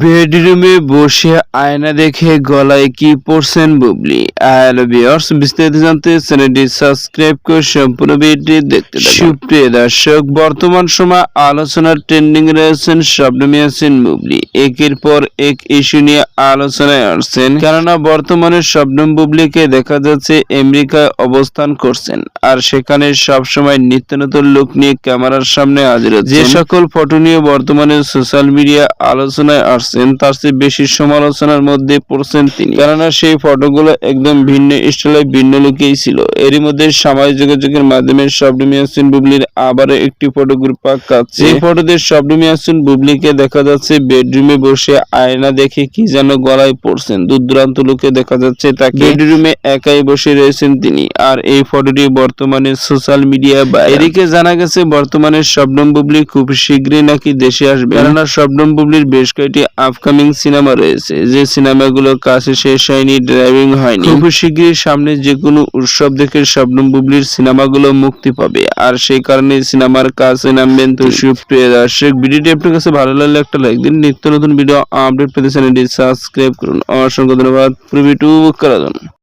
বেডরুমে বসে আয়না দেখে গলায় কি পরছেন বুবলি? হ্যালো বিস্তারিত জানতে চ্যানেলটি সাবস্ক্রাইব করে সম্পূর্ণ ভিডিওটি দেখতে সুপ্রিয় দর্শক, বর্তমান সময় আলোচনার ট্রেন্ডিং রয়েছেন শবনম ইয়াসিন বুবলি। একের পর এক ইস্যু নিয়ে আলোচনায় আসছেন। কেননা বর্তমানে শবনম বুবলিকে দেখা যাচ্ছে আমেরিকায় অবস্থান করছেন। আর সেখানে সবসময় নিত্য নতুন লুক নিয়ে ক্যামেরার সামনে হাজির। যে সকল ফটো নিয়ে বর্তমানে সোশ্যাল মিডিয়া আলোচনায় আসছেন তার চেয়ে বেশি সমালোচনার মধ্যে পড়ছেন তিনি। কেননা সেই ফটোগুলো একদম ভিন্ন স্টাইলে ভিন্ন লুকেই ছিল। এরই মধ্যে সামাজিক যোগাযোগের মাধ্যমে শবনম ইয়াসিন বুবলির আবারও একটি ফটো গ্রুপ পাকাচ্ছে এই ফটোতে শবনম ইয়াসিন বুবলিকে দেখা যাচ্ছে বেডরুমে বসে আয়না দেখে কি যেন গলায় পড়ছেন। দূর দূরান্ত লোকে দেখা যাচ্ছে তাকে। বেডরুমে একাই বসে রয়েছেন তিনি। আর এই ফটোটি বর্তমানে সোশ্যাল মিডিয়া বা এদিকে জানা গেছে বর্তমানে শবনম বুবলি খুব শীঘ্রই নাকি দেশে আসবে। কেননা শবনম বুবলির বেশ কয়েকটি আপকামিং সিনেমা রয়েছে। যে সিনেমাগুলো কাছে শেষ হয়নি ড্রাইভিং হয়নি। খুব শীঘ্রই সামনে যে কোনো উৎসব দেখে শবনম বুবলির সিনেমাগুলো মুক্তি পাবে। আর সেই কারণে সিনেমার কাছে নামবেন তো সুপ্রিয় দর্শক ভিডিওটি আপনার কাছে ভালো লাগলে একটা লাইক দিন। নিত্য নতুন ভিডিও আপডেট পেতে চ্যানেলটি সাবস্ক্রাইব করুন। অসংখ্য ধন্যবাদ। পুরো ভিডিও করার জন্য